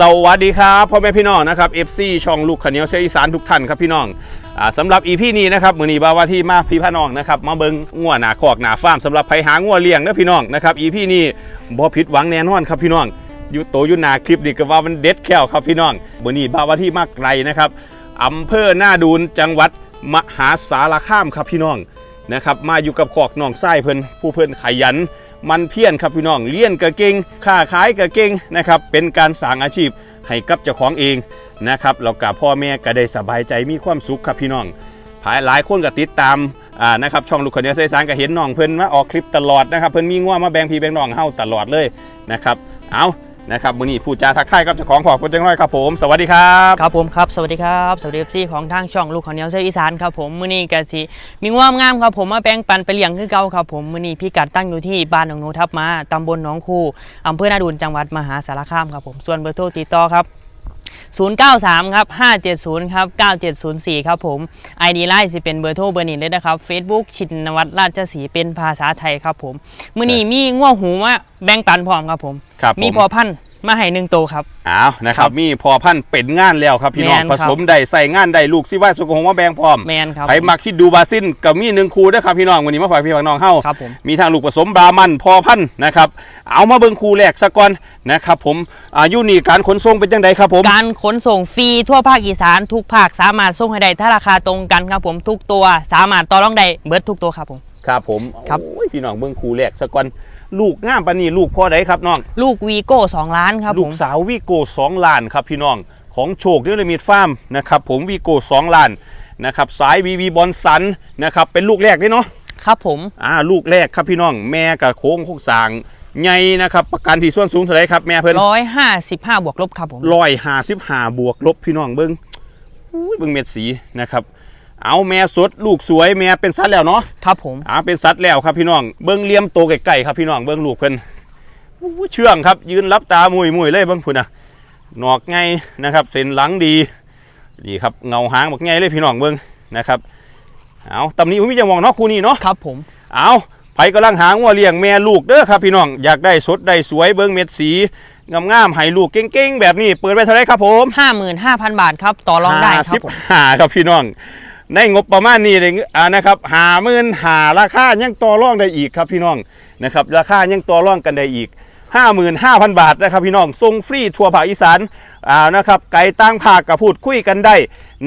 สวัสดีครับพ่อแม่พี่น้องนะครับ FC ช่องลูกขเนียวเชียอีสานทุกท่านครับพี่น้องอ่าสำหรับ EP นี้นะครับมือนีบาวาที่มาพี่พี่น้องนะครับมาเบิงงัวหนาคอกหนาฟาร์มสำหรับไผหางัวเลี้ยงนะพี่น้องนะครับ EP นี้บ่ผิดหวังแน่นอนครับพี่น้องอยู่โตอยู่หนาคลิปนี่ก็ว่ามันเด็ดแค่วครับพี่น้องมือนีบาวาที่มาไกลนะครับอำเภอหน้าดูนจังหวัดมหาสารคามครับพี่น้องนะครับมาอยู่กับคอกน้องไส้เพิ่นผู้เพิ่นขยัน มันเพี้ยนครับพี่น้องเลี้ยนกะเก่งค้าขายกะเก่งนะครับเป็นการสร้างอาชีพให้กับเจ้าของเองนะครับแล้วกับพ่อแม่ก็ได้สบายใจมีความสุขครับพี่น้องภายหลายคนก็ติดตามอ่านะครับช่องลูกคนเดียวเสยสารก็เห็นน้องเพิ่นมาออกคลิปตลอดนะครับเพิ่นมีง่วมาแบ่งพี่แบ่งน้องเฮาตลอดเลยนะครับเอา นะครับมื้อนี้ผู้จาทักทายกับเจ้าของขอกคุณจังน้อยครับผม สวัสดีครับครับผมครับสวัสดีครับสวัสดีซีของทางช่องลูกของเนียวเซอีสานครับผมมื้อนี้กะสิมีงวามงามครับผมมาแปลงปันไปเลี้ยงคือเก่าครับผมมื้อนี้พี่กัดตั้งอยู่ที่บ้านหนองโนทับมาตำบลหนองคูอำเภอนาดูนจังหวัดมหาสารคามครับผมส่วนเบอร์โทรติดต่อครับ 093 ครับ 570 ครับ 9704 ครับผม ID ไลน์สิเป็นเบอร์โทรเบอร์นี้เลยนะครับ Facebook ชินวัตรราชสีห์เป็นภาษาไทยครับผม มื้อนี้มีง่วหูมาแบ่งปันพร้อมครับผม ครับมีผมพอพันธุ์ มาให้หนึ่งโตวครับ อ้าวนะครับมีพอพันธุ์เป็นงานแล้วครับพี่น้องแม่นผครับ สมได้ใส่งานได้ลูกซิว่าสุกหงมาแบ่งพร้อมแมนครับไปมักคิดดูบาซินกับมีหนึ่งคูเด้อครับพี่น้องวันนี้มาฝากพี่ฝากน้องเฮาครับผม มีทางลูกผสมบรามันพอพันธุ์นะครับเอามาเบิ่งคูแรกสักก่อนนะครับผมอายุนี่การขนส่งเป็นจังไดครับผม การขนส่งฟรีทั่วภาคอีสานทุกภาคสามารถส่งให้ได้ถ้าราคาตรงกันครับผมทุกตัวสามารถต่อรองได้เบิร์ดทุกตัวครับผม ครับผมครับโอ้ยพี่น้องเบิ่งคูแรกสักก่อน ลูกงามปานนี้ลูกพ่อใดครับน้อง ลูกวีโก้สองล้านครับลูผกม สาววีโก้2ล้านครับพี่น้องของโชคเดลมิดฟาร์มนะครับผมวีโก้2ล้านนะครับสายวีวีบอลสันนะครับเป็นลูกแรกเด้เนาะ ครับผม อ่าลูกแรกครับพี่น้องแม่กับโค้งโคกสร้างใหญ่นะครับ ประกันที่ส่วนสูงเท่าไหรครับแม่เพิ่นร้อยห้าสิบห้าบวกลบครับผม ร้อยห้าสิบห้าบวกลบพี่น้องเบิ้งอุ้ยเบิ้งเม็ดสีนะครับ เอาแม่สดลูกสวยแม่เป็นสัตว์แล้วเนาะครับผมอ่าเป็นสัตว์แล้วครับพี่น้องเบิ้งเลี้ยมโตไก่ๆครับพี่น้องเบิ้งลูกเพิ่นอู้เชื่องครับ ยืนรับตามุยมุยๆเลยเบิ้งพุ่นน่ะหนอกไงนะครับเส้นหลังดีดีครับเงาหางบักไงเลยพี่น้องเบิ้งนะครับเอาตำนี้ผมมีจะมองเนาะคู่นี้เนาะครับผมเอาไผกำลังหางัวเลี้ยงแม่ลูกเด้อครับพี่น้องอยากได้สดได้สวยเบิ้งเม็ดสีงามๆให้ลูกเก่งๆแบบนี้เปิดไปเท่าไหรครับผมห้าหมื่นห้าพันบาทครับต่อรองได้ครับผมห้าครับพี่น้อง ในงบประมาณนี้เลยอ่านะครับหาหมื่นหาราคายังต่อรองได้อีกครับพี่น้องนะครับราคายังต่อรองกันได้อีก 55,000 บาทนะครับพี่น้องส่งฟรีทั่วภาคอีสานอ่านะครับไก่ตั้งภาคกับพูดคุยกันได้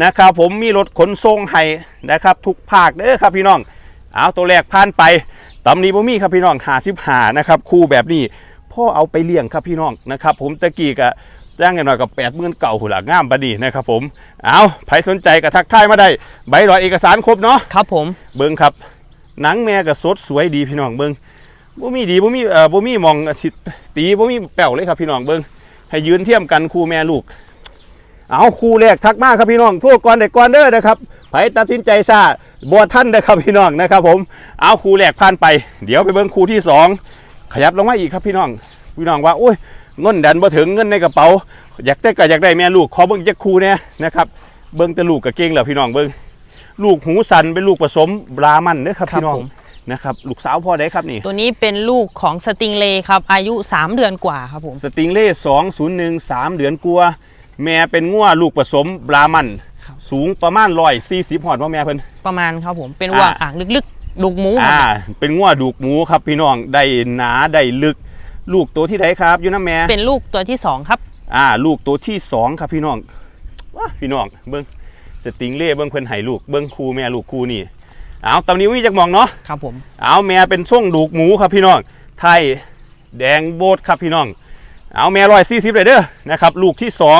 นะครับผมมีรถขนส่งให้นะครับทุกภาคเด้อครับพี่น้องเอาตัวแรกผ่านไปตำนี้บ่มีครับพี่น้อง55นะครับคู่แบบนี้พ่อเอาไปเลี้ยงครับพี่น้องนะครับผมตะกี้กะ จ้างกันหน่อยกับแปดหมื่นเก่าหุ่นละงามบดีนะครับผม เอาใครสนใจก็ทักทายมาได้ ใบรอยเอกสารครบเนาะ ครับผม เบิ้งครับ หนังแม่ก็สดสวยดีพี่น้องเบิ้งบ่มีดีบ่มีเอ่อบ่มีหมองสิตีบ่มีแป้วเลยครับพี่น้องเบิ้งให้ยืนเทียมกันคู่แม่ลูก เอาคู่แรกทักมาครับพี่น้องทั่วก่อนเด็กก่อนเด้อนะครับไผตัดสินใจซาบัวท่านเด้อครับพี่น้องนะครับ ผม เอาคู่แรกผ่านไป เดี๋ยวไปเบิ้งคู่ที่สองขยับลงมาอีกครับพี่น้องพี่น้องว่าโอ้ย เงินดันบ่ถึงเงินในกระเป๋า อยากได้ก็อยากได้แม่ลูกขอเบิ้งจักคู่เนี่ยนะครับเบิ้งแต่ลูกกับเก่งแล้วพี่น้องเบิ้งลูกหูสันเป็นลูกผสมบรามันเด้อครับพี่น้องนะครับลูกสาวพ่อได้ครับนี่ตัวนี้เป็นลูกของสติงเลย์ครับอายุ 3 เดือนกว่าครับผมสติงเล่สองศูนย์หนึ่งสามเดือนกลัวาแม่เป็นงัวลูกผสมบรามันครับสูงประมาณร้อยสี่สิบหอดว่าแม่เพิ่นประมาณครับผมเป็นว่าอ่าอ่างลึกๆลูกหมูครับอ่าเป็นงัวดูกหมูครับพี่น้องได้หนาได้ลึก ลูกตัวที่ไหนครับอยู่น้ำแม่เป็นลูกตัวที่สองครับ อ่า ลูกตัวที่สองครับพี่น้องว้าพี่น้องเบิ้งสติงเล่เบิ้งเพิ่นให้ลูกเบิ้งคูแม่ลูกคูนี่เอาตำนี้วิจักมองเนาะครับผมเอาแม่เป็นช่วงดูกหมูครับพี่น้องไทยแดงโบดครับพี่น้อง เอาแม่ร้อยสี่สิบเลยเด้อนะครับลูกที่สอง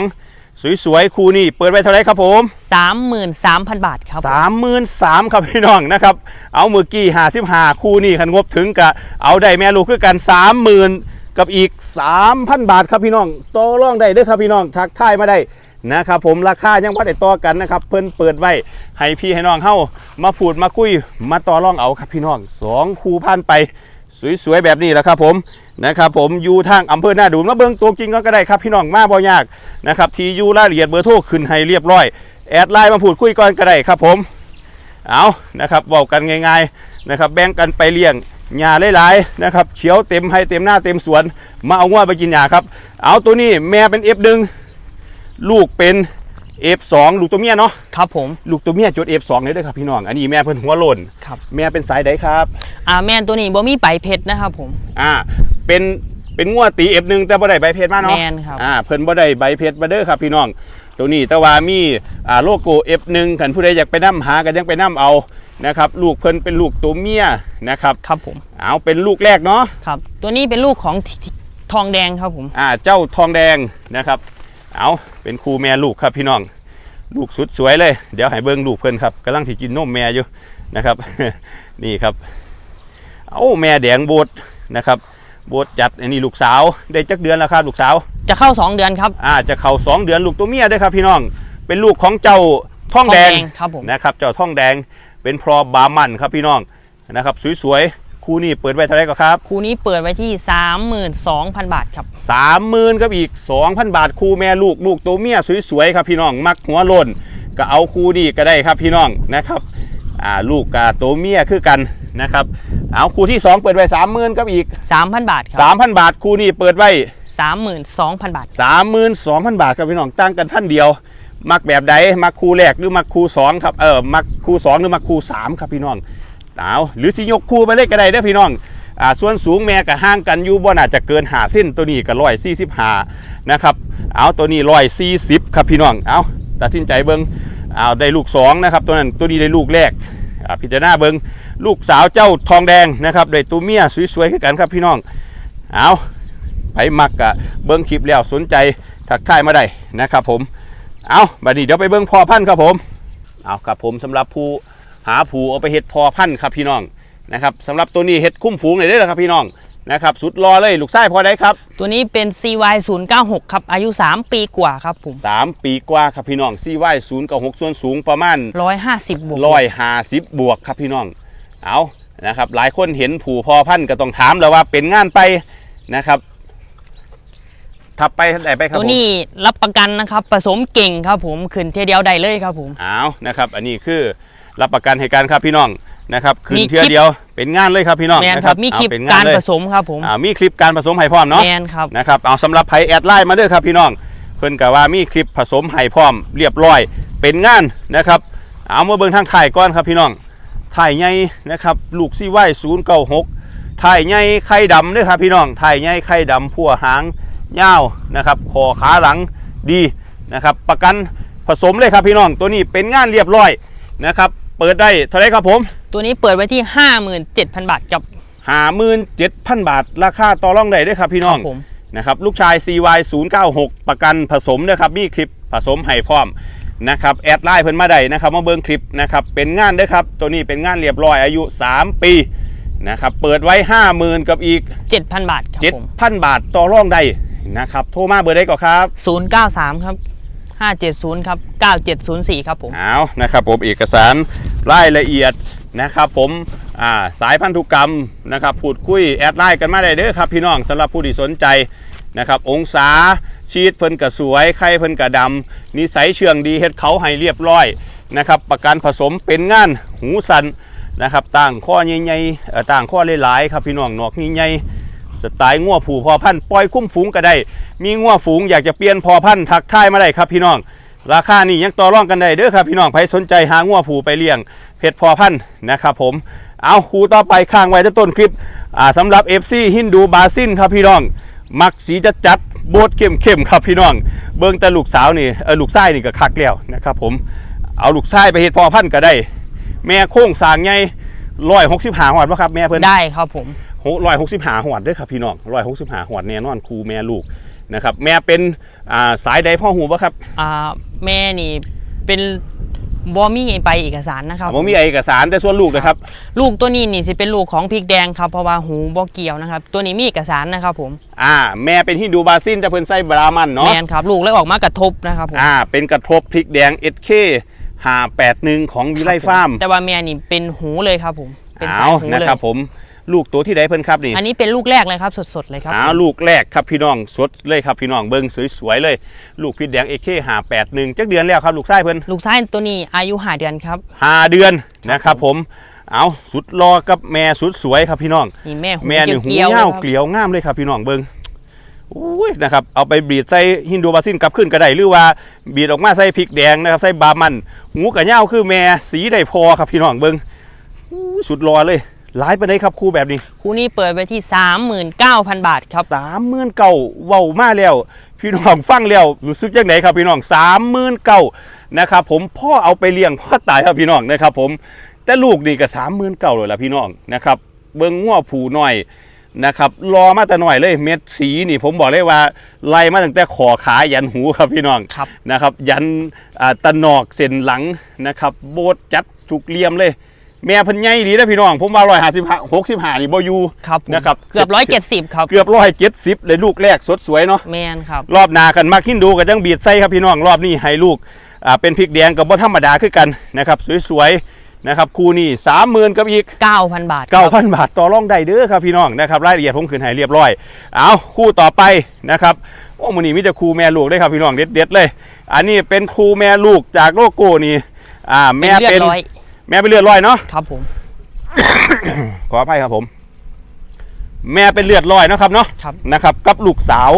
สวยๆคูนี่เปิดไว้เท่าไหรครับผม33,000บาทครับผมสามหมื่นสามครับพี่น้องนะครับเอาเมื่อกี้หาสิบหาคู่นี่คันงบถึงกะเอาได้แม่ลูกคือกันสามหมื่น กับอีกสามพันบาทครับพี่น้องต่อรองได้เด้อครับพี่น้องทักทายมาได้นะครับผมราคายังว่าได้ต่อกันนะครับ เพิ่นเปิดไว้ให้พี่ให้น้องเฮามาพูดมาคุยมาต่อรองเอาครับพี่น้องสองคู่พันไปสวยๆแบบนี้แหละครับผมนะครับผมอยู่ทางอำเภอหน้าดูนมาเบิ่งตัวจริงก็ได้ครับพี่น้องมาบ่ยากนะครับทีอยู่รายละเอียดเบอร์โทรขึ้นให้เรียบร้อยแอดไลน์มาพูดคุยก่อนก็ได้ครับผมเอานะครับบอกกันง่ายๆนะครับแบ่งกันไปเลี้ยง หญ้าหลายๆนะครับเขียวเต็มให้เต็มหน้าเต็มสวน มาเอางัวไปกินหญ้าครับ เอาตัวนี้แม่เป็น F1 ลูกเป็น F2 ลูกตัวเมียเนาะครับผมลูกตัวเมียจุด F2 เลยเด้อครับพี่น้องอันนี้แม่เพิ่นหัวโลนครับแม่เป็นสายใดครับ อ่าแม่นตัวนี้บ่มีไปเพชรนะครับผมอ่าเป็นเป็นงัวตี F1 แต่บ่ได้ใบเพชรมาเนาะแม่นครับอ่าเพิ่นบ่ได้ใบเพชรมาเด้อครับพี่น้องตัวนี้แต่ว่ามีอ่าโลโก้ F1 คันผู้ใดอยากไปนํหาก็ยังไปนํเอา นะครับลูกเพิ่นเป็นลูกตัวเมียนะครับครับผมเอาเป็นลูกแรกเนาะครับตัวนี้เป็นลูกของททองแดงครับผมอ่าเจ้าทองแดงนะครับเอาเป็นครูแม่ลูกครับพี่น้อง ลูกสุดสวยเลย เดี๋ยวให้เบิ่งลูกเพิ่นครับกำลังสิกินนมแม่อยู่นะครับ นี่ครับ เอาแม่แดงโบดนะครับโบดจัดอันนี้ลูกสาวได้จักเดือนแล้วครับลูกสาว จะเข้า 2 เดือนครับอ่าจะเข้าสองเดือนลูกตัวเมียด้วยครับพี่น้องเป็นลูกของเจ้าท่องแดงครับผมนะครับเจ้าท่องแดง เป็นพรอบามันครับพี่น้องนะครับสวยๆคู่นี้เปิดไว้เท่าไหร่ก็ครับ คู่นี้เปิดไว้ที่ 32,000 บาทครับสามหมื่นกับอีก 2,000 บาทคู่แม่ลูกลูกตัวเมียสวยๆครับพี่น้องมักหัวโลนก็เอาคู่ดีก็ได้ครับพี่น้องนะครับอ่าลูกกับตัวเมียคือกันนะครับเอาคู่ที่ 2 เปิดไว้30,000กับอีก 3,000 บาทครับ3,000บาทคู่นี้เปิดไว้32,000 บาท 32,000 บาทครับพี่น้องตั้งกันท่านเดียว มักแบบใดมักคู่แรกหรือมักคู่สองครับเออมักคู่สองหรือมักคู่สามครับพี่น้องเอาหรือสิยกคู่ไปเลยก็ได้เด้อพี่น้องอ่าส่วนสูงแม่กับห่างกันอยู่บ่น่าจะเกินหาเส้นตัวนี้ก็ร้อยสี่สิบหานะครับเอาตัวนี้ร้อยสี่สิบครับพี่น้องเอาตัดสินใจเบิ้งเอาได้ลูกสองนะครับตัวนั้นตัวนี้ได้ลูกแรกอ่าพิจารณาเบิ้งลูกสาวเจ้าทองแดงนะครับได้ตัวเมียสวยๆคือกันครับพี่น้องเอาไผมักกะเบิ้งคลิปแล้วสนใจทักทายมาได้นะครับผม เอาบัดนี้เดี๋ยวไปเบิ้งพอพันธุ์ครับผมเอาครับผมสำหรับผู้หาผู้เอาไปเฮ็ดพอพันธุ์ครับพี่น้องนะครับสำหรับตัวนี้เฮ็ดคุ้มฝูงเลยเด้อครับพี่น้องนะครับสุดรอเลยลูกไส้พอได้ครับ ตัวนี้เป็น CY 096ครับ อายุ 3 ปีกว่าครับผม 3 ปีกว่าครับพี่น้องซีไว้ศูนย์กับหกส่วนสูงประมาณ 150 บวกร้อยห้าสิบบวกครับพี่น้อง เอานะครับหลายคนเห็นผูพอพันธุ์ก็ต้องถามแล้วว่าเป็นงานไปนะครับ ทับไปได้ไปครับตัวผมนี้รับประกันนะครับผสมเก่งครับผมขึ้นเทียเดียวได้เลยครับผมเอานะครับอันนี้คือรับประกันให้การครับพี่น้องนะครับคืนมีเทื่อคลิปเดียวเป็นงานเลยครับพี่น้องแมนนะครับมีคลิปเอเป็นงการเลยผสมครับผมอ่ามีคลิปการผสมไห่พร้อมเนาะแมนครับนะครับเอาสำหรับไผ่แอดไลน์มาเด้อครับพี่น้องเพิ่นกะว่ามีคลิปผสมไห่พร้อม เรียบร้อย เป็นงานนะครับเอามาเบิ่งทางถ่ายก่อนครับพี่น้องถ่ายใหญ่นะครับลูกซี่ไว้ศูนย์เก้าหกถ่ายใหญ่ไข่ดำเด้อครับพี่น้องถ่ายใหญ่ไข่ดำพัวหาง ยาวนะครับคอขาหลังดีนะครับ ประกันผสมเลยครับพี่น้องตัวนี้เป็นงานเรียบร้อยนะครับเปิดได้เท่าไหรครับผม ตัวนี้เปิดไว้ที่ 57,000 บาทกับหาหมื่นเจ็ดพันบาท ราคาต่อรองได้เด้วยครับพี่น้องครับผมนะครับลูกชาย CY 096ประกันผสมนะครับมีคลิปผสมให้พร้อมนะครับแอดไลน์เพิ่นมาได้นะครับมาเบิ่งคลิปนะครับเป็นงานเด้อครับตัวนี้เป็นงานเรียบร้อยอายุ 3 ปีนะครับเปิดไว้ 50,000 กับอีก 7,000 บาทครับผม7,000 บาทต่อรองได้ นะครับ โทรมาเบอร์ได้ก่อนครับ 093 ครับ 570 ครับ 9704 ครับผม เอานะครับผมเอกสารรายละเอียดนะครับผมอ่าสายพันธุกรรมนะครับพูดคุยแอดไลน์กันมาได้เด้อครับ พี่น้องสำหรับผู้ที่สนใจนะครับองศาชีดเพิ่นกระสวยไข่เพิ่นกระดำนิสัยเชื่องดีเฮ็ดเขาให้เรียบร้อยนะครับประกันผสมเป็นงานหูสันนะครับต่างข้อใหญ่ๆเอ่อต่างข้อหลายๆครับพี่น้องหนอกใหญ่ๆ สไตล์งัวผูพอพันธุ์ปล่อยคุ้มฝูงก็ได้ มีงัวฝูงอยากจะเปลี่ยนพอพันธุ์ทักทายมาได้ครับพี่น้อง ราคานี่ยังต่อรองกันได้เด้อครับพี่น้องใครสนใจหางัวผูไปเลี้ยงเพชรพอพันธุ์นะครับผมเอาคูต่อไปข้างไว้ที่ต้นคลิปอ่าสำหรับ FC ฮินดูบาซินครับพี่น้อง มักสีจัดจัดโบดเข้มเข้มครับพี่น้อง เบิ่งแต่ลูกสาวนี่เออลูกชายนี่ก็คักแล้วนะครับผมเอาลูกชายไปเฮ็ดพอพันธุ์ก็ได้ แม่โค้งสางใหญ่ร้อยหกสิบหาหอดวะครับแม่เพิ่อนได้ครับผม ร้อยหกสิบหาหอดเด้วยครับพี่น้องร้อยหกสิบหาหอดแน่นอนครูแม่ลูกนะครับ แม่เป็นอ่าสายใดพ่อหูปะครับอ่าแม่นี่เป็นบอมี่ไปเอกสารนะครับผมมีเอกสารแต่ส่วนลูกนะครับ ลูกตัวนี้นี่สิเป็นลูกของพริกแดงครับเพราะว่าหูบอเกี่ยวนะครับ ตัวนี้มีเอกสารนะครับผม อ่า แม่เป็นฮินดูบาซินจะเพิ่นไส้บรามันเนาะแมนครับ ลูกเลยออกมากระทบนะครับผมอ่า เป็นกระทบพริกแดง SK หาแปดหนึ่งของวิไลฟาร์มแต่ว่าแม่นี่เป็นหูเลยครับผม เป็นสาเอายหูนะเลยครับผม ลูกตัวที่ใดเพิ่นครับนี่อันนี้เป็นลูกแรกเลยครับสดๆเลยครับอ้าวลูกแรกครับพี่น้องสดเลยครับพี่น้องเบิ่งสวยๆเลย ลูกพริกแดง SK หาแปดหนึ่งจักเดือนแล้วครับลูกไส้เพิ่นลูกชายตัวนี้อายุห้าเดือนครับห้าเดือนนะครับผมเอาสุดรอกับแม่สุดสวยครับพี่น้องนี่แม่หูแม่นี่หูเกี่ยวๆเงาเลยครับเกลียวงามเลยครับพี่น้องเบิงอุ้ยนะครับเอาไปบีดใส่ฮินดูบาซินกลับขึ้นก็ได้หรือว่าบีดออกมาใส่พริกแดงนะครับใส่บามันหูกับเงาคือแม่สีได้พอครับพี่น้องเบิงอู้สุดรอเลย หลายไปไหนใดครับครูแบบนี้คู่นี้เปิดไปที่ 39,000 บาทครับ สามหมื่นเก่าเว้ามาแล้ว พี่น้องฟังแล้วรู้สึกยังไงครับพี่น้องสามหมื่นเก่านะครับผมพ่อเอาไปเลี้ยงพ่อตายครับพี่น้องนะครับผมแต่ลูกนี่ก็สามหมื่นเก่าเลยล่ะพี่น้องนะครับเบิ้งง้อผูหน่อยนะครับรอมาแต่หน่อยเลยเม็ดสีนี่ผมบอกเลยว่าไล่มาตั้งแต่ขอขายันหูครับพี่น้องครับ นะครับยันอ่าตะนอกเส้นหลังนะครับโบดจัดถูกเหลี่ยมเลย แม่เพันใหญ่ดีนะพี่น้อง ผมว่าร้อยห้าสิบหกสิบห้านี่บอยูครับผมนะครับเกือบ170ครับเกือบร้อยเจ็ดสิบเลยลูกแรกสดสวยเนาะแมนครับ รอบหนากันมากขึ้นดูกันจังบีดไส้ครับพี่น้องรอบนี้ให้ลูกอ่าเป็นพริกแดงกับบ่ธรรมดาคือกันนะครับสวยๆนะครับคู่นี้สามหมื่นกับอีก 9,000 บาทคเก้ารับพันบาทต่อรองได้เด้อครับพี่น้องนะครับรายละเอียดผมคืนให้เรียบร้อย เอาคู่ต่อไปนะครับโอ้มันนี่มีแต่ครูแม่ลูกได้ครับพี่น้องเด็ดๆเลย อันนี้เป็นครูแม่ลูกจากโลโก้นี่อ่าเป็แม่นเลือเป็ดนร้อย แม่เป็นเลือดร้อยเนาะ ครับผม ขออภัยครับผม แม่เป็นเลือดร้อยเนาะครับเนาะครับ นะครับ กับลูกสาว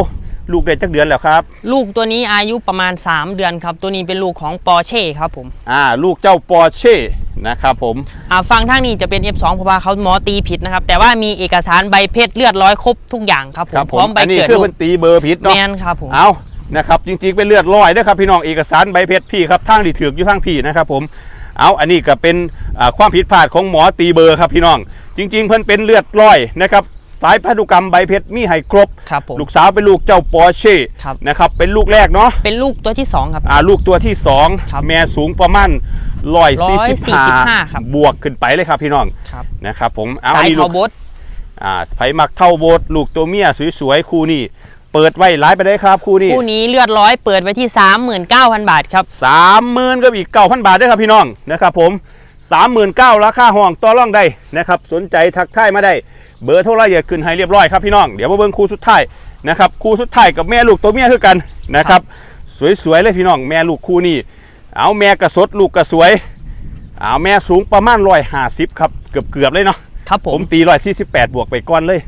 ลูกได้จักเดือนแล้วครับ ลูกตัวนี้อายุประมาณ 3 เดือนครับ ตัวนี้เป็นลูกของปอร์เช่ครับผม อ่า ลูกเจ้าปอร์เช่นะครับผม อ่าฟังทางนี้จะเป็น F2 เพราะว่าเขาหมอตีผิดนะครับ แต่ว่ามีเอกสารใบเพชรเลือดร้อยครบทุกอย่างครับผมครับพร้อมใบอันนี้เกิดคือลูกเป็นตีเบอร์ผิดแมเนาะ นครับผม เอานะครับจริงๆเป็นเลือดร้อยนะครับพี่น้องเอกสารใบเพชรพี่ครับทางที่ถือกอยู่ทางพี่นะครับผม เอาอันนี้ก็เป็นอ่าความผิดพลาดของหมอตีเบอร์ครับพี่น้อง จริง ๆ เพิ่นเป็นเลือดร้อยนะครับสายพันธุกรรมใบเพชรมีให้ครบ ครับผม ลูกสาวเป็นลูกเจ้าปอร์เช่ครับ นะครับเป็นลูกแรกเนาะเป็นลูกตัวที่2ครับ อ่าลูกตัวที่สองครับแม่สูงประมาณร้อยสี่สิบห้า145ครับ บวกขึ้นไปเลยครับพี่น้องครับนะครับผมเอาสาอันยนี้ลูเขากบด อ่าไผมักเท่าโบสลูกตัวเมียสวยๆ คู่นี้ เปิดไว้หลายไปได้ครับคู่นี้คู่นี้เลือดร้อยเปิดไว้ที่ 39,000 บาทครับสามหมื่นกับอีกเก้าพันบาทด้วยครับพี่น้องนะครับผมสามหมื่นเก้าราคาห้องต่อรองได้นะครับสนใจทักทายมาได้ เบอร์โทรละเอียดขึ้นให้เรียบร้อยครับพี่น้องเดี๋ยวมาเบิ่งคู่สุดท้ายนะครับคู่สุดท้ายกับแม่ลูกตัวเมียคือกันนะครับสวยๆเลยพี่น้องแม่ลูกคู่นี้เอาแม่กระสดลูกกระสวยเอาแม่สูงประมาณร้อยห้าสิบครับเกือบๆเลยเนาะครับผผมมตีร้อยสี่สิบแปดบวกไปก้อนเลย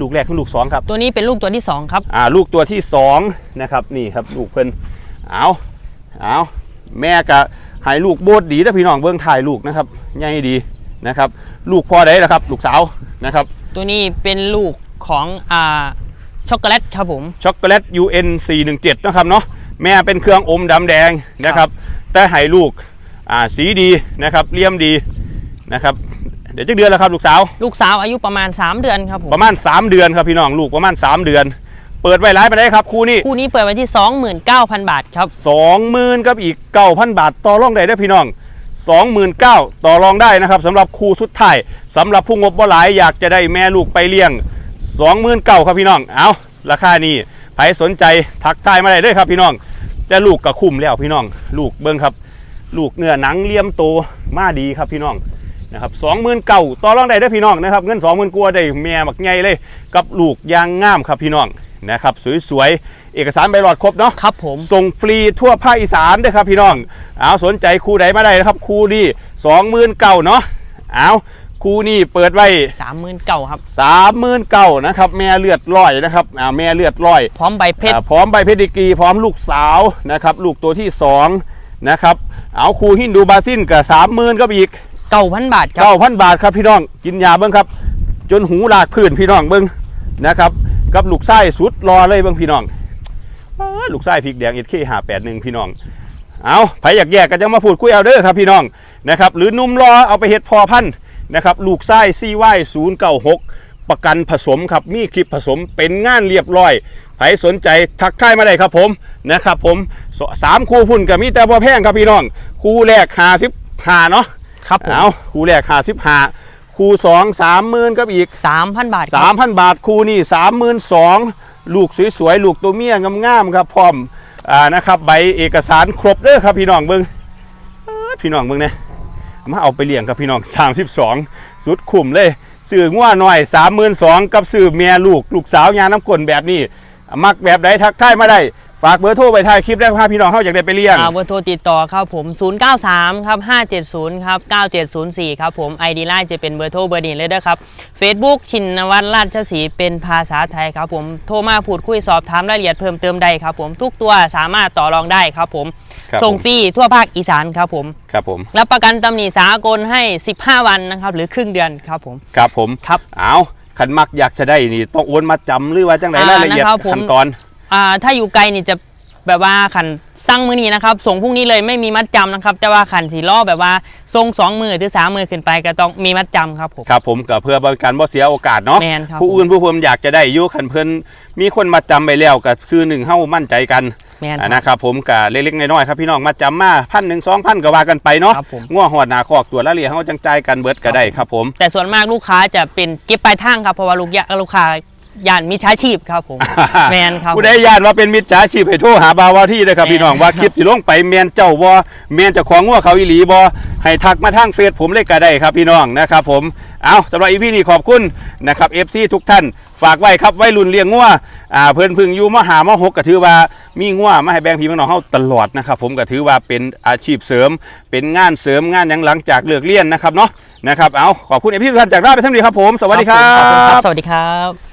ลูกแรกคือลูกสองครับ ตัวนี้เป็นลูกตัวที่2ครับ อ่าลูกตัวที่สองนะครับนี่ครับลูกเพิ่นเอาเอาแม่กะให้ลูกโบดดีนะพี่น้องเบื้องถ่ายลูกนะครับใหญ่ดีนะครับ ลูกพ่อได้แล้วครับ ลูกสาวนะครับ ตัวนี้เป็นลูกของอ่าช็อกโกแลตครับผมช็อกโกแลต UN 417นะครับเนาะแม่เป็นเครื่องอมดำแดงนะครับ แต่ให้ลูกอ่าสีดีนะครับเลี่ยมดีนะครับเดี๋ยวจะเดือนแล้วครับลูกสาว ลูกสาวอายุประมาณ 3 เดือนครับผมประมาณ 3 เดือนครับพี่น้องลูกประมาณ 3 เดือน เปิดไว้ร้ายไปได้ครับคู่นี้คู่นี้เปิดไว้ที่ 29,000 บาทครับสองหมื่นกับอีกเก้าพันบาท ต่อรองได้เด้อพี่น้องสองหมื่นเก้าต่อรองได้นะครับสำหรับคู่สุดท้ายสำหรับผู้งบบ่หลายอยากจะได้แม่ลูกไปเลี้ยงสองหมื่นเก้าครับพี่น้องเอาราคานี้ใครสนใจทักทายมาได้เลยครับพี่น้องแต่ลูกก็คุ้มแล้วพี่น้อง ลูกเบิ้งครับ ลูกเนื้อหนังเลี่ยมโตมาดีครับพี่น้อง นะครับสองหมื่นเก้าต่อรองได้เด้อพี่น้องนะครับเงินสองหมื่นกว่าได้แม่บักใหญ่เลย กับลูกยางงามครับพี่น้องนะครับสวยๆ เอกสารใบหลอดครบเนาะครับผมส่งฟรีทั่วภาคอีสานด้วยครับพี่น้องเอาสนใจครูใดมาได้นะครับครูนี่สองหมื่นเก่าเนาะเอาครูนี่เปิดไว้30,000เก่าครับสามหมื่นเก่านะครับแม่เลือดร้อยนะครับอ่าแม่เลือดร้อย พร้อมใบเพชรอ่าพร้อมใบเพชรดีกรีพร้อมลูกสาวนะครับลูกตัวที่สองนะครับเอาครูฮินดูบาซินกับสามหมื่นก็อีก 9,000บาทครับเก้าพันบาทครับพี่น้องกินยาเบิ้งครับ จนหูหลากพื้นพี่น้องเบิ้งนะครับ กับลูกไส้สุดรอเลยเบิ้งพี่น้องลูกไส้พริกแดงเอ็ดเคหาแปดหนึ่งพี่น้องเอาไผอยากแยกก็จะมาพูดคุยเอาเด้อครับพี่น้องนะครับหรือนุ่มรอเอาไปเห็ดพอพันนะครับลูกไส้ซีไว้ศูนย์เก้าหกประกันผสมครับมีคลิปผสมเป็นงานเรียบร้อยใครสนใจทักทายมาได้ครับผมนะครับผมสสามคู่พุ่นกับมีแต่พอแพงครับพี่น้อง คู่แรกหาสิบหาเนาะ ครับผมเอาคู่แรกหาสิบหาคู่สองสามหมื่นกับอีก3,000บาทคสารัมพันบาทคู่นี่สามหมื่นสองลูกสวยๆลูกตัวเมียงามๆครับพร้อมอ่านะครับใบเอกสารครบเด้อครับพี่น้องเบิ้งเอ้ยพี่น้องเบิ้งเนี่ยมาเอาไปเลี้ยงครับพี่น้อง 32 สุดคุ้มเลยสื่อง่วหน่อย 32,000กับสื่อเมียลูก ลูกสาวยาน้ำกลนแบบนี้ มักแบบใดทักทายมาได้ ฝากเบอร์โทรไปท้ายคลิปได้พาพี่น้องเขาอยากได้ไปเลี้ยงอ่าเบอร์โทรติดต่อครับผม 093ครับ570ครับ9704ครับผม ID ไลน์จะเป็นเบอร์โทรเบอร์นี้เลยนะครับ Facebook ชินวัตรราชสีห์เป็นภาษาไทยครับผมโทรมาพูดคุยสอบถามรายละเอียดเพิ่มเติมได้ครับผมทุกตัวสามารถต่อรองได้ครับผมครับส่งผมฟรีทั่วภาคอีสานครับผมครับผมรับประกันตำหนิสากลให้ 15 วันนะครับหรือครึ่งเดือนครับผมครับผมครับเอาขันมักอยากจะได้นี่ต้องโอนมาจำหรือว่าจังไหนอ่ารรายละเอียดนะครับผมขั้นตอน อ่าถ้าอยู่ไกลนี่จะแบบว่าขันสั่งมือนี้นะครับ ส่งพรุ่งนี้เลยไม่มีมัดจำนะครับ แต่ว่าขันสีล้อแบบว่าส่งสองมือหรือสามมือขึ้นไปก็ต้องมีมัดจำครับผม ครับผมก็เพื่อบริการบ่เสียโอกาสเนาะแมนครับผู้อื่นผู้ผมอยากจะได้อยุคันเพิ่นมีคนมาจำไปแล้วก็คือหนึ่งเฮ้ามั่นใจกันแมนอ่าครับนะครับผมก็เล็กๆน้อยๆครับพี่น้องมาจำมาพันหนึ่งสองพันก็ว่ากันไปเนาะครับผมง่วหอดหนาคอกตัวละเลียเฮาจังใจายกันเบิดก็ได้ครับผม แต่ส่วนมากลูกค้าจะเป็นเก็บปลายทางครับเพราะว่าลูกยะลูกค้า ย่านมิจฉาชีพครับผมแมนครับ ผู้ใดย่านว่าเป็นมิจฉาชีพให้โทรหาบาวาที่นะครับแม่นพี่น้องว่าคลิปสิลงไปแมนเจ้าบ่แมนเจ้าของงัวเขาอีหลีบ่ให้ทักมาทางเฟซผมเลยก็ได้ครับพี่น้องนะครับผมเอาสำหรับอีพีนี้ขอบคุณนะครับ FC ทุกท่านฝากไว้ครับไว้รุ่นเลี้ยงงัวอ่าเพิ่นเพึ่งอยู่มหามหกก็ถือว่ามีงัวมาให้แบ่งพี่น้องเฮาตลอดนะครับผมก็ถือว่าเป็นอาชีพเสริม เป็นงานเสริมงานหยังหลังจากเลิกเรียนนะครับเนาะนะครับเอาขอบคุณเอพี่ทุกท่านจากราชไปทั้งดีครับผม สวัสดีครัขอบคุณครับบสวัสดีครับ